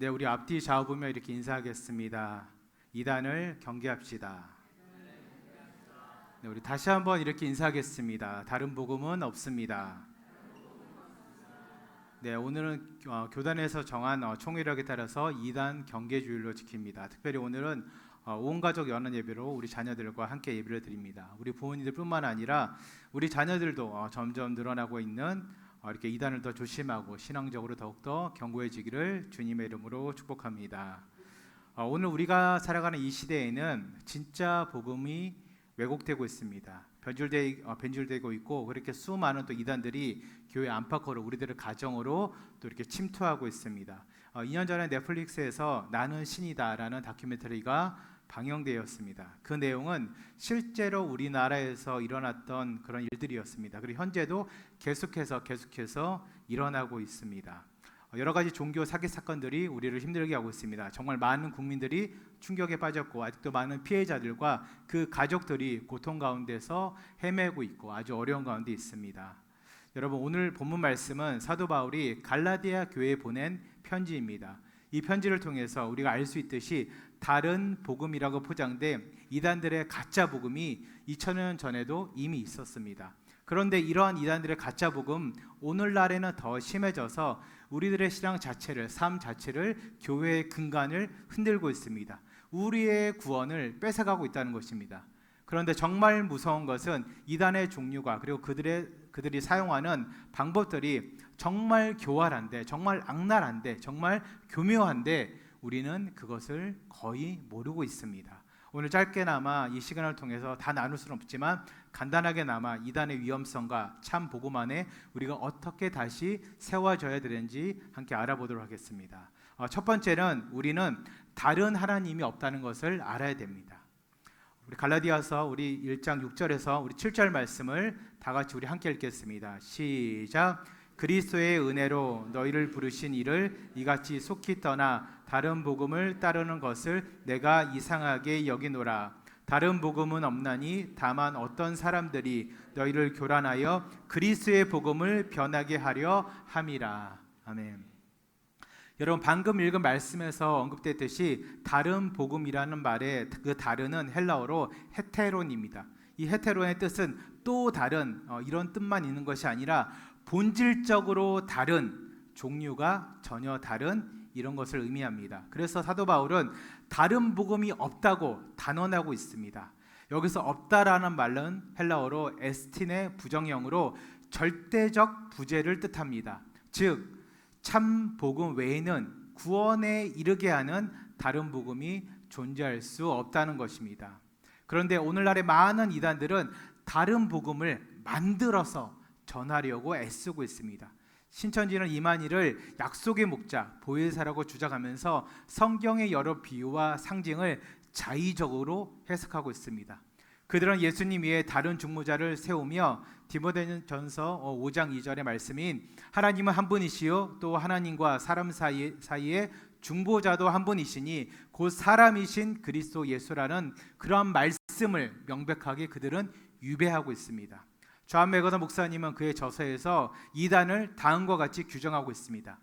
네, 우리 앞뒤 좌우 보며 이렇게 인사하겠습니다. 이단을 경계합시다. 네, 우리 다시 한번 이렇게 인사하겠습니다. 다른 복음은 없습니다. 네, 오늘은 어, 교단에서 정한 어, 총회력에 따라서 이단 경계주의로 지킵니다. 특별히 오늘은 어, 온 가족 연합 예배로 우리 자녀들과 함께 예배를 드립니다. 우리 부모님들뿐만 아니라 우리 자녀들도 어, 점점 늘어나고 있는 어, 이렇게 이단을 더 조심하고 신앙적으로 더욱더 견고해지기를 주님의 이름으로 축복합니다. 어, 오늘 우리가 살아가는 이 시대에는 진짜 복음이 왜곡되고 있습니다. 변질되 어, 변질되고 있고 그렇게 수많은 또 이단들이 교회 안팎으로 우리들의 가정으로 또 이렇게 침투하고 있습니다. 어, 2년 전에 넷플릭스에서 나는 신이다라는 다큐멘터리가 방영되었습니다. 그 내용은 실제로 우리나라에서 일어났던 그런 일들이었습니다. 그리고 현재도 계속해서 계속해서 일어나고 있습니다. 어, 여러 가지 종교 사기 사건들이 우리를 힘들게 하고 있습니다. 정말 많은 국민들이 충격에 빠졌고 아직도 많은 피해자들과 그 가족들이 고통 가운데서 헤매고 있고 아주 어려운 가운데 있습니다. 여러분 오늘 본문 말씀은 사도 바울이 갈라디아 교회에 보낸 편지입니다. 이 편지를 통해서 우리가 알 수 있듯이 다른 복음이라고 포장된 이단들의 가짜 복음이 2000년 전에도 이미 있었습니다. 그런데 이러한 이단들의 가짜 복음 오늘날에는 더 심해져서 우리들의 신앙 자체를 삶 자체를 교회의 근간을 흔들고 있습니다. 우리의 구원을 뺏어가고 있다는 것입니다. 그런데 정말 무서운 것은 이단의 종류가 그리고 그들의 그들이 사용하는 방법들이 정말 교활한데 정말 악랄한데 정말 교묘한데 우리는 그것을 거의 모르고 있습니다. 오늘 짧게나마 이 시간을 통해서 다 나눌 수는 없지만 간단하게나마 이단의 위험성과 참 안에 우리가 어떻게 다시 세워져야 되는지 함께 알아보도록 하겠습니다. 어, 첫 번째는 우리는 다른 하나님이 없다는 것을 알아야 됩니다. 우리 갈라디아서 우리 1장 6절에서 우리 7절 말씀을 다 같이 우리 함께 읽겠습니다. 시작. 그리스도의 은혜로 너희를 부르신 이를 이같이 속히 떠나 다른 복음을 따르는 것을 내가 이상하게 여기노라. 다른 복음은 없나니 다만 어떤 사람들이 너희를 교란하여 그리스도의 복음을 변하게 하려 함이라. 아멘. 여러분 방금 읽은 말씀에서 언급됐듯이 다른 복음이라는 말의 그 다른은 헬라어로 헤테론입니다. 이 헤테론의 뜻은 또 다른 어, 이런 뜻만 있는 것이 아니라 본질적으로 다른 종류가 전혀 다른 이런 것을 의미합니다. 그래서 사도 바울은 다른 복음이 없다고 단언하고 있습니다. 여기서 없다라는 말은 헬라어로 에스틴의 부정형으로 절대적 부재를 뜻합니다. 즉 참 복음 외에는 구원에 이르게 하는 다른 복음이 존재할 수 없다는 것입니다. 그런데 오늘날의 많은 이단들은 다른 복음을 만들어서 전하려고 애쓰고 있습니다. 신천지는 이만희를 약속의 목자 보혜사라고 주장하면서 성경의 여러 비유와 상징을 자의적으로 해석하고 있습니다. 그들은 예수님 위에 다른 중무자를 세우며 디모데전서 5장 2절의 말씀인 하나님은 한 분이시요 또 하나님과 사람 사이, 사이에 중보자도 한 분이시니 곧 사람이신 그리스도 예수라는 그러한 말씀을 명백하게 그들은 유배하고 있습니다. 존 메거더 목사님은 그의 저서에서 이단을 다음과 같이 규정하고 있습니다.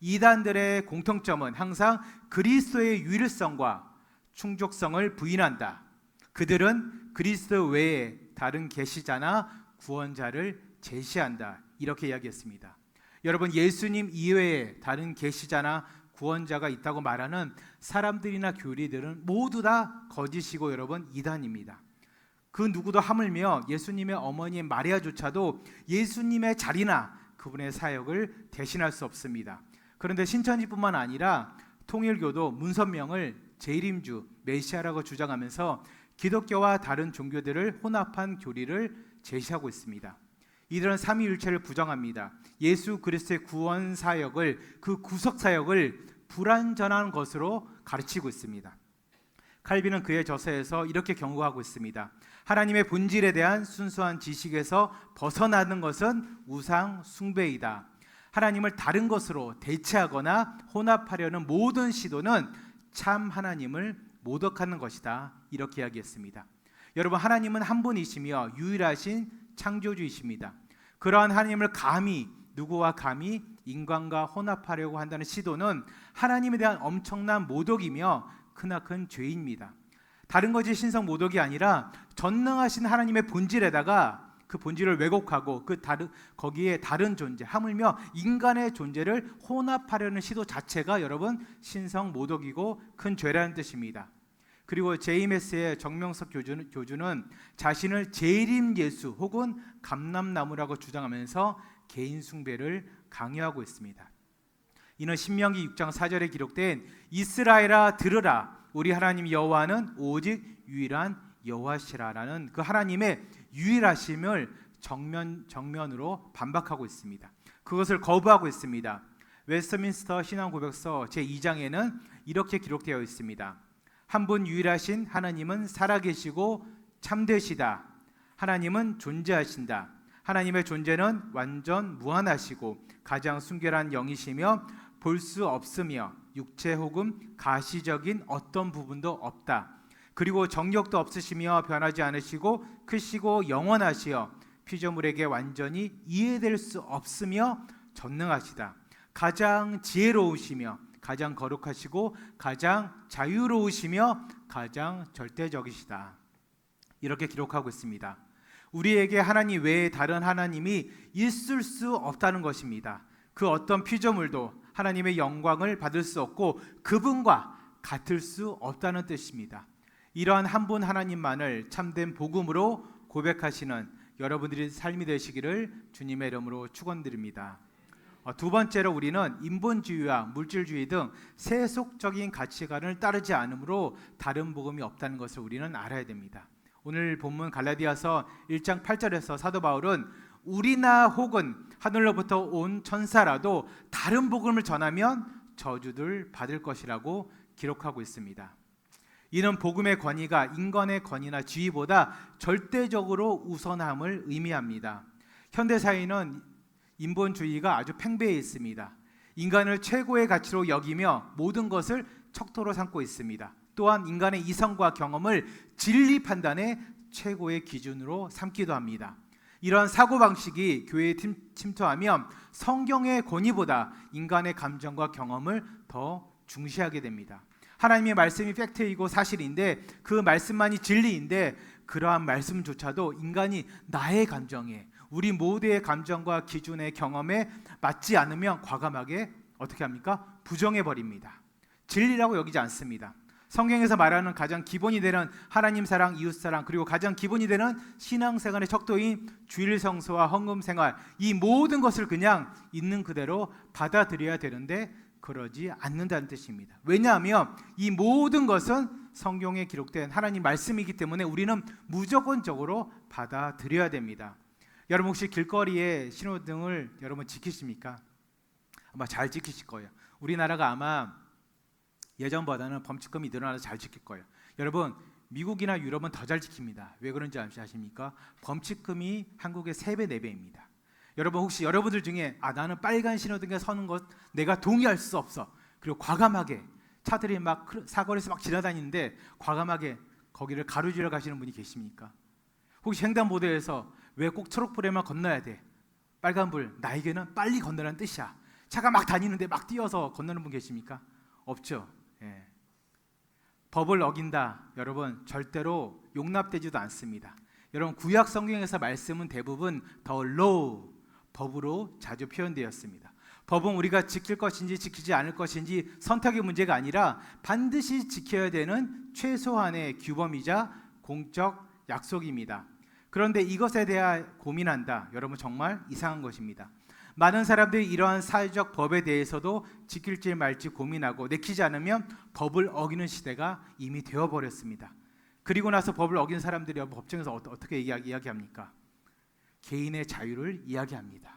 이단들의 공통점은 항상 그리스도의 유일성과 충족성을 부인한다. 그들은 그리스도 외에 다른 계시자나 구원자를 제시한다. 이렇게 이야기했습니다. 여러분 예수님 이외에 다른 계시자나 구원자가 있다고 말하는 사람들이나 교리들은 모두 다 거짓이고 여러분 이단입니다. 그 누구도 하물며 예수님의 어머니 마리아조차도 예수님의 자리나 그분의 사역을 대신할 수 없습니다. 그런데 신천지뿐만 아니라 통일교도 문선명을 재림주 메시아라고 주장하면서 기독교와 다른 종교들을 혼합한 교리를 제시하고 있습니다. 이들은 삼위일체를 부정합니다. 예수 그리스도의 구원 사역을 그 구속 사역을 불완전한 것으로 가르치고 있습니다. 칼빈은 그의 저서에서 이렇게 경고하고 있습니다. 하나님의 본질에 대한 순수한 지식에서 벗어나는 것은 우상 숭배이다. 하나님을 다른 것으로 대체하거나 혼합하려는 모든 시도는 참 하나님을 모독하는 것이다. 이렇게 이야기했습니다. 여러분 하나님은 한 분이시며 유일하신 창조주이십니다. 그러한 하나님을 감히 누구와 감히 인간과 혼합하려고 한다는 시도는 하나님에 대한 엄청난 모독이며 크나큰 죄입니다. 다른 것이 신성 모독이 아니라 전능하신 하나님의 본질에다가 그 본질을 왜곡하고 그 다른 거기에 다른 존재 하물며 인간의 존재를 혼합하려는 시도 자체가 여러분 신성 모독이고 큰 죄라는 뜻입니다. 그리고 제이메스의 정명석 교주는, 교주는 자신을 재림 예수 혹은 감람나무라고 주장하면서 개인 숭배를 강요하고 있습니다. 이는 신명기 6장 4절에 기록된 이스라엘아 들으라 우리 하나님 여호와는 오직 유일한 여호와시라라는 그 하나님의 유일하심을 정면 정면으로 반박하고 있습니다. 그것을 거부하고 있습니다. 웨스트민스터 신앙 고백서 제 2장에는 이렇게 기록되어 있습니다. 한 분 유일하신 하나님은 살아계시고 참되시다. 하나님은 존재하신다. 하나님의 존재는 완전 무한하시고 가장 순결한 영이시며 볼 수 없으며 육체 혹은 가시적인 어떤 부분도 없다. 그리고 정력도 없으시며 변하지 않으시고 크시고 영원하시어 피조물에게 완전히 이해될 수 없으며 전능하시다. 가장 지혜로우시며 가장 거룩하시고 가장 자유로우시며 가장 절대적이시다. 이렇게 기록하고 있습니다. 우리에게 하나님 외에 다른 하나님이 있을 수 없다는 것입니다. 그 어떤 피조물도 하나님의 영광을 받을 수 없고 그분과 같을 수 없다는 뜻입니다. 이러한 한 분 하나님만을 참된 복음으로 고백하시는 여러분들의 삶이 되시기를 주님의 이름으로 축원드립니다. 어, 두 번째로 우리는 인본주의와 물질주의 등 세속적인 가치관을 따르지 않으므로 다른 복음이 없다는 것을 우리는 알아야 됩니다. 오늘 본문 갈라디아서 1장 8절에서 사도 바울은 우리나 혹은 하늘로부터 온 천사라도 다른 복음을 전하면 저주들 받을 것이라고 기록하고 있습니다. 이는 복음의 권위가 인간의 권위나 지위보다 절대적으로 우선함을 의미합니다. 현대 사회는 인본주의가 아주 팽배해 있습니다. 인간을 최고의 가치로 여기며 모든 것을 척도로 삼고 있습니다. 또한 인간의 이성과 경험을 진리 판단의 최고의 기준으로 삼기도 합니다. 이런 사고 방식이 교회에 침투하면 성경의 권위보다 인간의 감정과 경험을 더 중시하게 됩니다. 하나님의 말씀이 팩트이고 사실인데 그 말씀만이 진리인데 그러한 말씀조차도 인간이 나의 감정에 우리 모두의 감정과 기준의 경험에 맞지 않으면 과감하게 어떻게 합니까? 부정해 버립니다. 진리라고 여기지 않습니다. 성경에서 말하는 가장 기본이 되는 하나님 사랑, 이웃 사랑, 그리고 가장 기본이 되는 신앙 생활의 척도인 주일 성소와 헌금 생활 이 모든 것을 그냥 있는 그대로 받아들여야 되는데 그러지 않는다는 뜻입니다. 왜냐하면 이 모든 것은 성경에 기록된 하나님 말씀이기 때문에 우리는 무조건적으로 받아들여야 됩니다. 여러분 혹시 길거리에 신호등을 여러분 지키십니까? 아마 잘 지키실 거예요. 우리나라가 아마 예전보다는 범칙금이 늘어나서 잘 지킬 거예요. 여러분 미국이나 유럽은 더 잘 지킵니다. 왜 그런지 아십니까? 범칙금이 한국의 3배, 4배입니다. 여러분 혹시 여러분들 중에 아 나는 빨간 신호등에 서는 것 내가 동의할 수 없어. 그리고 과감하게 차들이 막 사거리에서 막 지나다니는데 과감하게 거기를 가로지러 가시는 분이 계십니까? 혹시 횡단보도에서 왜 꼭 초록불에만 건너야 돼? 빨간불 나에게는 빨리 건너라는 뜻이야. 차가 막 다니는데 막 뛰어서 건너는 분 계십니까? 없죠. 예. 법을 어긴다, 여러분 절대로 용납되지도 않습니다. 여러분 구약 성경에서 말씀은 대부분 더 low 법으로 자주 표현되었습니다. 법은 우리가 지킬 것인지 지키지 않을 것인지 선택의 문제가 아니라 반드시 지켜야 되는 최소한의 규범이자 공적 약속입니다. 그런데 이것에 대해 고민한다. 여러분 정말 이상한 것입니다. 많은 사람들이 이러한 사회적 법에 대해서도 지킬지 말지 고민하고 내키지 않으면 법을 어기는 시대가 이미 되어 버렸습니다. 그리고 나서 법을 어긴 사람들이 법정에서 어떻게 이야기합니까? 개인의 자유를 이야기합니다.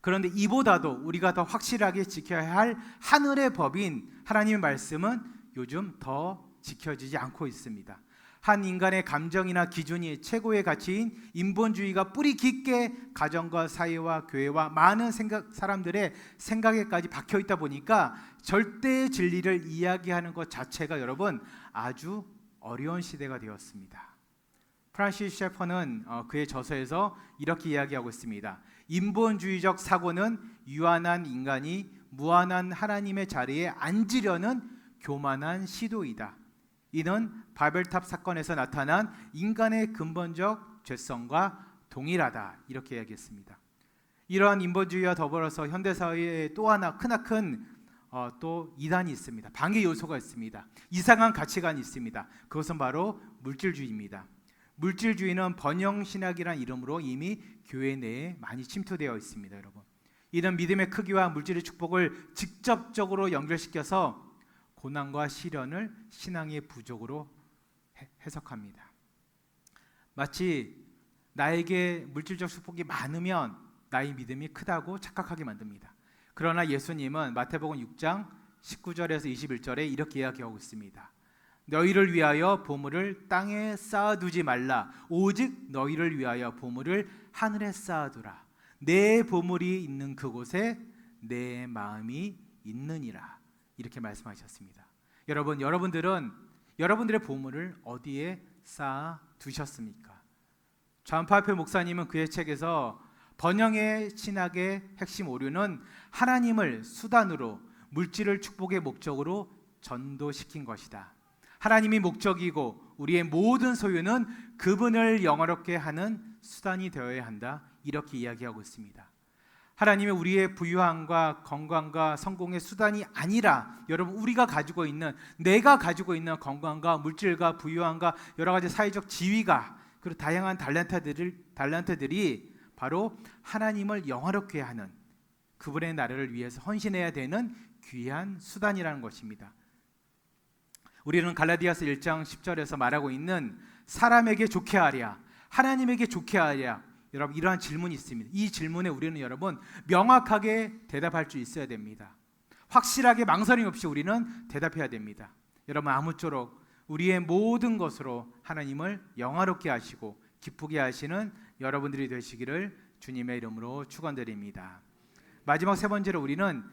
그런데 이보다도 우리가 더 확실하게 지켜야 할 하늘의 법인 하나님의 말씀은 요즘 더 지켜지지 않고 있습니다. 한 인간의 감정이나 기준이 최고의 가치인 인본주의가 뿌리 깊게 가정과 사회와 교회와 많은 생각 사람들의 생각에까지 박혀 있다 보니까 절대의 진리를 이야기하는 것 자체가 여러분 아주 어려운 시대가 되었습니다. 프란시스 셰퍼는 어, 그의 저서에서 이렇게 이야기하고 있습니다. 인본주의적 사고는 유한한 인간이 무한한 하나님의 자리에 앉으려는 교만한 시도이다. 이는 바벨탑 사건에서 나타난 인간의 근본적 죄성과 동일하다. 이렇게 이야기했습니다. 이러한 인본주의와 더불어서 현대 사회에 또 하나 크나큰 어, 또 이단이 있습니다. 방해 요소가 있습니다. 이상한 가치관이 있습니다. 그것은 바로 물질주의입니다. 물질주의는 번영 신학이란 이름으로 이미 교회 내에 많이 침투되어 있습니다, 여러분. 이런 믿음의 크기와 물질의 축복을 직접적으로 연결시켜서 고난과 시련을 신앙의 부족으로 해석합니다. 마치 나에게 물질적 축복이 많으면 나의 믿음이 크다고 착각하게 만듭니다. 그러나 예수님은 마태복음 6장 19절에서 21절에 이렇게 이야기하고 있습니다. 너희를 위하여 보물을 땅에 쌓아두지 말라. 오직 너희를 위하여 보물을 하늘에 쌓아두라. 내 보물이 있는 그곳에 내 마음이 있느니라. 이렇게 말씀하셨습니다. 여러분, 여러분들은 여러분들의 보물을 어디에 쌓아 두셨습니까? 좌파표 목사님은 그의 책에서 번영의 신학의 핵심 오류는 하나님을 수단으로 물질을 축복의 목적으로 전도시킨 것이다. 하나님이 목적이고 우리의 모든 소유는 그분을 영화롭게 하는 수단이 되어야 한다. 이렇게 이야기하고 있습니다. 하나님이 우리의 부유함과 건강과 성공의 수단이 아니라 여러분 우리가 가지고 있는 내가 가지고 있는 건강과 물질과 부유함과 여러 가지 사회적 지위가 그리고 다양한 달란트들을 달란트들이 바로 하나님을 영화롭게 하는 그분의 나라를 위해서 헌신해야 되는 귀한 수단이라는 것입니다. 우리는 갈라디아서 1장 10절에서 말하고 있는 사람에게 좋게 하랴 하나님에게 좋게 하랴 여러분 이러한 질문이 있습니다. 이 질문에 우리는 여러분 명확하게 대답할 수 있어야 됩니다. 확실하게 망설임 없이 우리는 대답해야 됩니다. 여러분 아무쪼록 우리의 모든 것으로 하나님을 영화롭게 하시고 기쁘게 하시는 여러분들이 되시기를 주님의 이름으로 축원드립니다. 마지막 세 번째로 우리는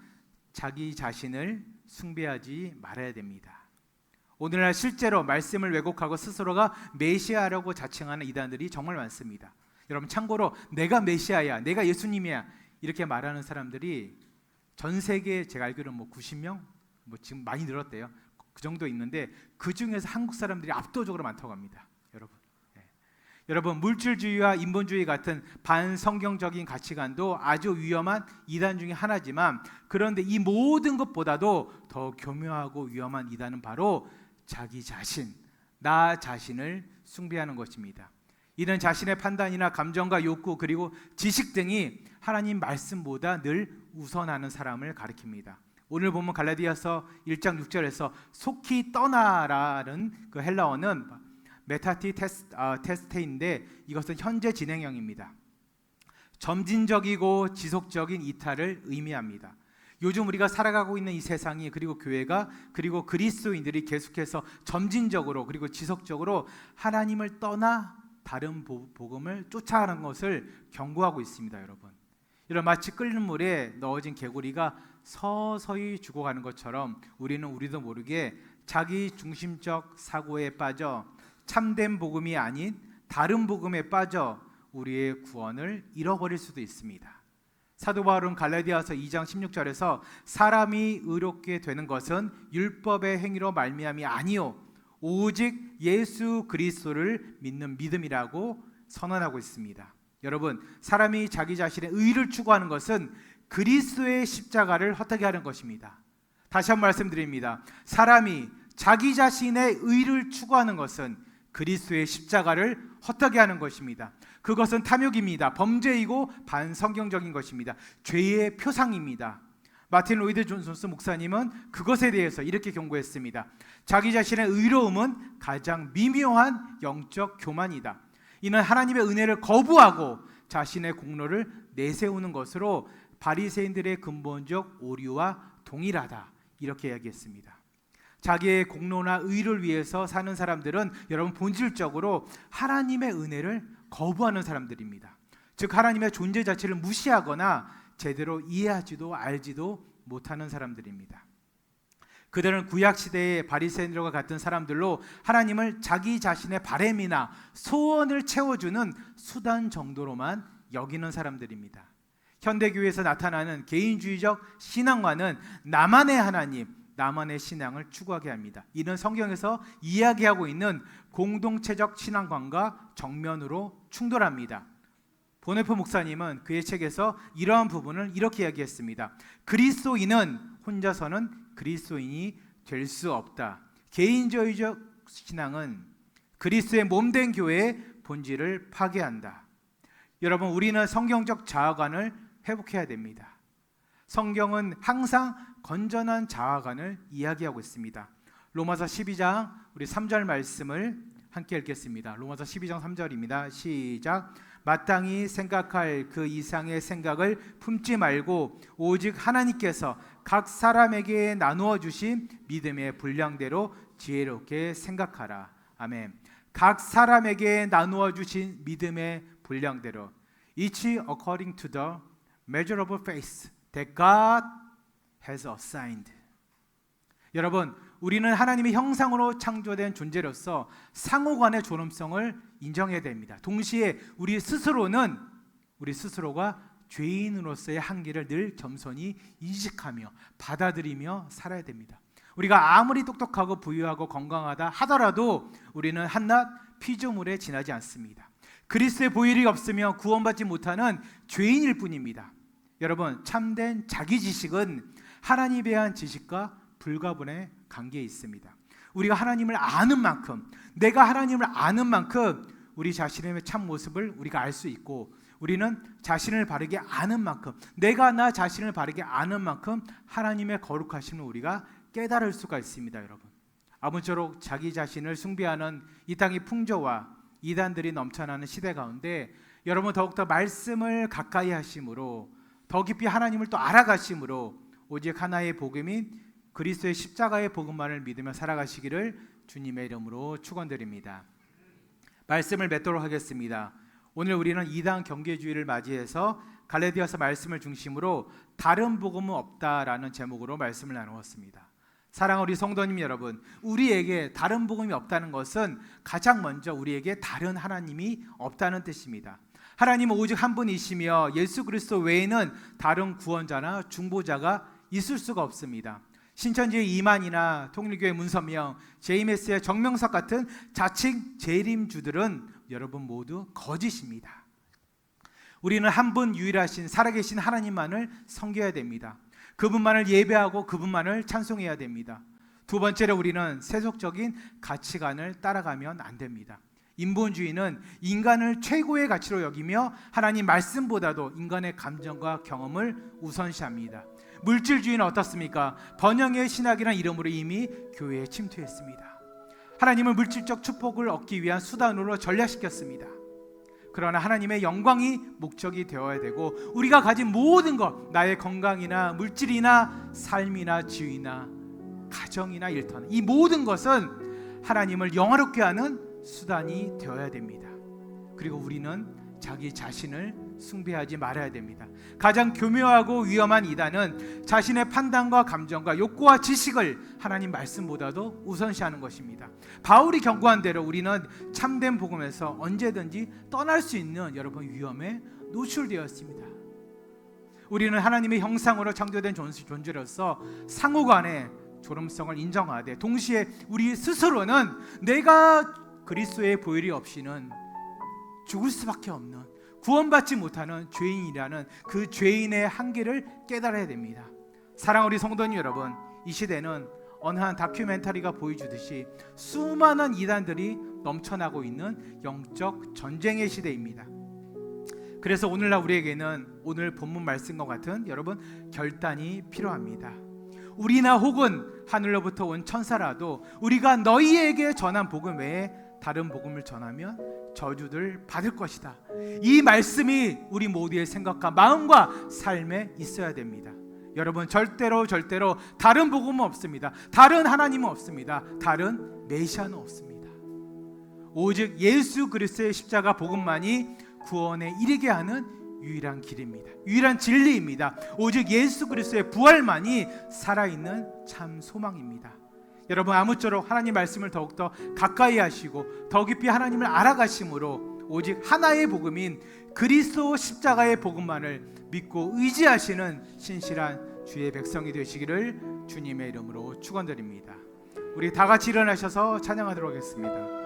자기 자신을 숭배하지 말아야 됩니다. 오늘날 실제로 말씀을 왜곡하고 스스로가 메시아라고 자칭하는 이단들이 정말 많습니다. 여러분 참고로 내가 메시아야, 내가 예수님이야 이렇게 말하는 사람들이 전 세계 제가 알기로는 뭐 90명, 뭐 지금 많이 늘었대요. 그 정도 있는데 그 중에서 한국 사람들이 압도적으로 많다고 합니다. 여러분, 네. 여러분 물질주의와 인본주의 같은 반성경적인 가치관도 아주 위험한 이단 중의 하나지만 그런데 이 모든 것보다도 더 교묘하고 위험한 이단은 바로 자기 자신, 나 자신을 숭배하는 것입니다. 이는 자신의 판단이나 감정과 욕구 그리고 지식 등이 하나님 말씀보다 늘 우선하는 사람을 가리킵니다. 오늘 보면 갈라디아서 1장 6절에서 속히 떠나라는 그 헬라어는 메타티 테스, 아, 테스테인데 이것은 현재 진행형입니다. 점진적이고 지속적인 이탈을 의미합니다. 요즘 우리가 살아가고 있는 이 세상이 그리고 교회가 그리고 그리스도인들이 계속해서 점진적으로 그리고 지속적으로 하나님을 떠나 다른 복음을 쫓아가는 것을 경고하고 있습니다, 여러분. 이런 마치 끓는 물에 넣어진 개구리가 서서히 죽어가는 것처럼 우리는 우리도 모르게 자기 중심적 사고에 빠져 참된 복음이 아닌 다른 복음에 빠져 우리의 구원을 잃어버릴 수도 있습니다. 사도 바울은 갈라디아서 2장 16절에서 사람이 의롭게 되는 것은 율법의 행위로 말미암이 아니요 오직 예수 그리스도를 믿는 믿음이라고 선언하고 있습니다. 여러분, 사람이 자기 자신의 의를 추구하는 것은 그리스도의 십자가를 헛되게 하는 것입니다. 다시 한 번 말씀드립니다. 사람이 자기 자신의 의를 추구하는 것은 그리스도의 십자가를 헛되게 하는 것입니다. 그것은 탐욕입니다. 범죄이고 반성경적인 것입니다. 죄의 표상입니다. 마틴 로이드 존슨스 목사님은 그것에 대해서 이렇게 경고했습니다. 자기 자신의 의로움은 가장 미묘한 영적 교만이다. 이는 하나님의 은혜를 거부하고 자신의 공로를 내세우는 것으로 바리새인들의 근본적 오류와 동일하다. 이렇게 이야기했습니다. 자기의 공로나 의를 위해서 사는 사람들은 여러분 본질적으로 하나님의 은혜를 거부하는 사람들입니다. 즉 하나님의 존재 자체를 무시하거나 제대로 이해하지도 알지도 못하는 사람들입니다. 그들은 구약 시대의 바리새인들과 같은 사람들로 하나님을 자기 자신의 바램이나 소원을 채워주는 수단 정도로만 여기는 사람들입니다. 현대 교회에서 나타나는 개인주의적 신앙과는 나만의 하나님, 나만의 신앙을 추구하게 합니다. 이는 성경에서 이야기하고 있는 공동체적 신앙관과 정면으로 충돌합니다. 보네프 목사님은 그의 책에서 이러한 부분을 이렇게 이야기했습니다. 그리스도인은 혼자서는 그리스도인이 될 수 없다. 개인주의적 신앙은 그리스도의 몸된 교회의 본질을 파괴한다. 여러분, 우리는 성경적 자아관을 회복해야 됩니다. 성경은 항상 건전한 자아관을 이야기하고 있습니다. 로마서 12장 우리 3절 말씀을 함께 읽겠습니다. 로마서 12장 3절입니다. 시작. 마땅히 생각할 그 이상의 생각을 품지 말고 오직 하나님께서 각 사람에게 나누어 주신 믿음의 분량대로 지혜롭게 생각하라. 아멘. 각 사람에게 나누어 주신 믿음의 분량대로 each according to the measure of faith that God has assigned. 여러분, 우리는 하나님의 형상으로 창조된 존재로서 상호간의 존엄성을 인정해야 됩니다. 동시에 우리 스스로는 우리 스스로가 죄인으로서의 한계를 늘 겸손히 인식하며 받아들이며 살아야 됩니다. 우리가 아무리 똑똑하고 부유하고 건강하다 하더라도 우리는 한낱 피조물에 지나지 않습니다. 그리스도의 보혈이 없으며 구원받지 못하는 죄인일 뿐입니다. 여러분, 참된 자기 지식은 하나님에 대한 지식과 불가분의 관계에 있습니다. 우리가 하나님을 아는 만큼, 내가 하나님을 아는 만큼 우리 자신의 참 모습을 우리가 알 수 있고 우리는 자신을 바르게 아는 만큼, 내가 나 자신을 바르게 아는 만큼 하나님의 거룩하심을 우리가 깨달을 수가 있습니다, 여러분. 아무쪼록 자기 자신을 숭배하는 이 땅의 풍조와 이단들이 넘쳐나는 시대 가운데 여러분 더욱더 말씀을 가까이 하심으로 더 깊이 하나님을 또 알아가심으로 오직 하나의 복음인 그리스도의 십자가의 복음만을 믿으며 살아가시기를 주님의 이름으로 축원드립니다. 말씀을 맺도록 하겠습니다. 오늘 우리는 이단 경계주의를 맞이해서 갈레디아서 말씀을 중심으로 다른 복음은 없다라는 제목으로 말씀을 나누었습니다. 사랑 우리 성도님 여러분, 우리에게 다른 복음이 없다는 것은 가장 먼저 우리에게 다른 하나님이 없다는 뜻입니다. 하나님은 오직 한 분이시며 예수 그리스도 외에는 다른 구원자나 중보자가 있을 수가 없습니다. 신천지의 이만이나 통일교회 문선명, 제이메스의 정명석 같은 자칭 재림주들은 여러분 모두 거짓입니다. 우리는 한 분 유일하신 살아계신 하나님만을 섬겨야 됩니다. 그분만을 예배하고 그분만을 찬송해야 됩니다. 두 번째로 우리는 세속적인 가치관을 따라가면 안 됩니다. 인본주의는 인간을 최고의 가치로 여기며 하나님 말씀보다도 인간의 감정과 경험을 우선시합니다. 물질주의는 어떻습니까? 번영의 신학이란 이름으로 이미 교회에 침투했습니다. 하나님을 물질적 축복을 얻기 위한 수단으로 전략시켰습니다. 그러나 하나님의 영광이 목적이 되어야 되고 우리가 가진 모든 것 나의 건강이나 물질이나 삶이나 지위나 가정이나 일터 이 모든 것은 하나님을 영화롭게 하는 수단이 되어야 됩니다. 그리고 우리는 자기 자신을 숭배하지 말아야 됩니다. 가장 교묘하고 위험한 이단은 자신의 판단과 감정과 욕구와 지식을 하나님 말씀보다도 우선시하는 것입니다. 바울이 경고한 대로 우리는 참된 복음에서 언제든지 떠날 수 있는 여러분 위험에 노출되었습니다. 우리는 하나님의 형상으로 창조된 존재로서 상호간의 조름성을 인정하되 동시에 우리 스스로는 내가 그리스도의 보혈이 없이는 죽을 수밖에 없는 구원받지 못하는 죄인이라는 그 죄인의 한계를 깨달아야 됩니다. 사랑 우리 성도님 여러분, 이 시대는 어느 한 다큐멘터리가 보여주듯이 수많은 이단들이 넘쳐나고 있는 영적 전쟁의 시대입니다. 그래서 오늘날 우리에게는 오늘 본문 말씀과 같은 여러분 결단이 필요합니다. 우리나 혹은 하늘로부터 온 천사라도 우리가 너희에게 전한 복음 외에 다른 복음을 전하면 저주들 받을 것이다. 이 말씀이 우리 모두의 생각과 마음과 삶에 있어야 됩니다. 여러분 절대로 절대로 다른 복음은 없습니다. 다른 하나님은 없습니다. 다른 메시아는 없습니다. 오직 예수 그리스도의 십자가 복음만이 구원에 이르게 하는 유일한 길입니다. 유일한 진리입니다. 오직 예수 그리스도의 부활만이 살아있는 참 소망입니다. 여러분 아무쪼록 하나님 말씀을 더욱더 가까이 하시고 더 깊이 하나님을 알아가심으로 오직 하나의 복음인 그리스도 십자가의 복음만을 믿고 의지하시는 신실한 주의 백성이 되시기를 주님의 이름으로 축원드립니다. 우리 다 같이 일어나셔서 찬양하도록 하겠습니다.